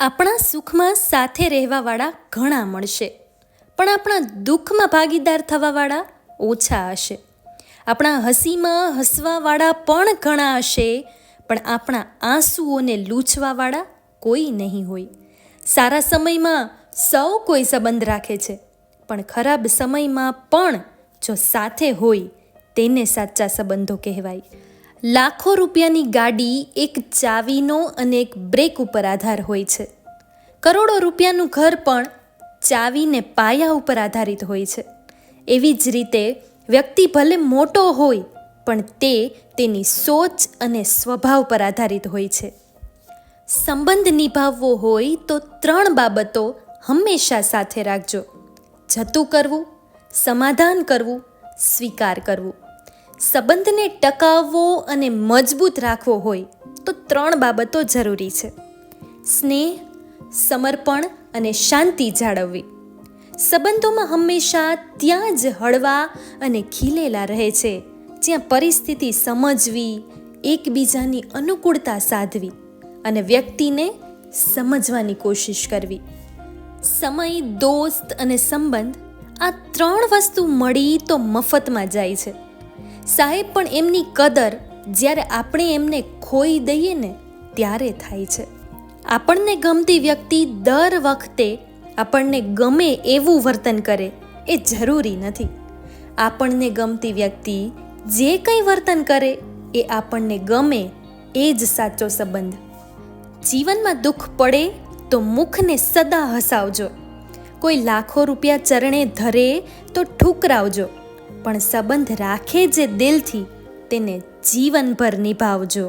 આપણા સુખમાં સાથે રહેવાવાળા ઘણા મળશે. પણ આપણા દુઃખમાં ભાગીદાર થવાવાળા ઓછા હશે. આપણા હસીમાં હસવાવાળા પણ ઘણા હશે, પણ આપણા આંસુઓને લૂછવાવાળા કોઈ નહીં હોય. સારા સમયમાં સૌ કોઈ સંબંધ રાખે છે, પણ ખરાબ સમયમાં પણ જો સાથે હોય, તેને સાચા સંબંધો કહેવાય. લાખો રૂપિયાની ગાડી એક ચાવીનો અને એક બ્રેક ઉપર આધાર હોય છે. કરોડો રૂપિયાનું ઘર પણ ચાવીને પાયા ઉપર આધારિત હોય છે. એવી જ રીતે વ્યક્તિ ભલે મોટો હોય, પણ તે તેની સોચ અને સ્વભાવ પર આધારિત હોય છે. સંબંધ નિભાવવો હોય તો ત્રણ બાબતો હંમેશા સાથે રાખજો. જતું કરવું, સમાધાન કરવું, સ્વીકાર કરવું. સંબંધને ટકાવવો અને મજબૂત રાખવો હોય તો ત્રણ બાબતો જરૂરી છે. સ્નેહ, સમર્પણ અને શાંતિ જાળવવી. સંબંધોમાં હંમેશા ત્યાં જ હળવા અને ખીલેલા રહે છે, જ્યાં પરિસ્થિતિ સમજવી, એકબીજાની અનુકૂળતા સાધવી અને વ્યક્તિને સમજવાની કોશિશ કરવી. સમય, દોસ્ત અને સંબંધ આ ત્રણ વસ્તુ મળી તો મફતમાં જાય છે. સાહેબ પણ એમની કદર જ્યારે આપણે એમને ખોઈ દઈએ ને ત્યારે થાય છે. આપણને ગમતી વ્યક્તિ દર વખતે આપણને ગમે એવું વર્તન કરે એ જરૂરી નથી. આપણને ગમતી વ્યક્તિ જે કંઈ વર્તન કરે એ આપણને ગમે એ જ સાચો સંબંધ. જીવનમાં દુઃખ પડે તો મુખને સદા હસાવજો. કોઈ લાખો રૂપિયા ચરણે ધરે તો ઠુકરાવજો. પણ સંબંધ રાખે જે દિલથી તેને જીવનભર નિભાવજો.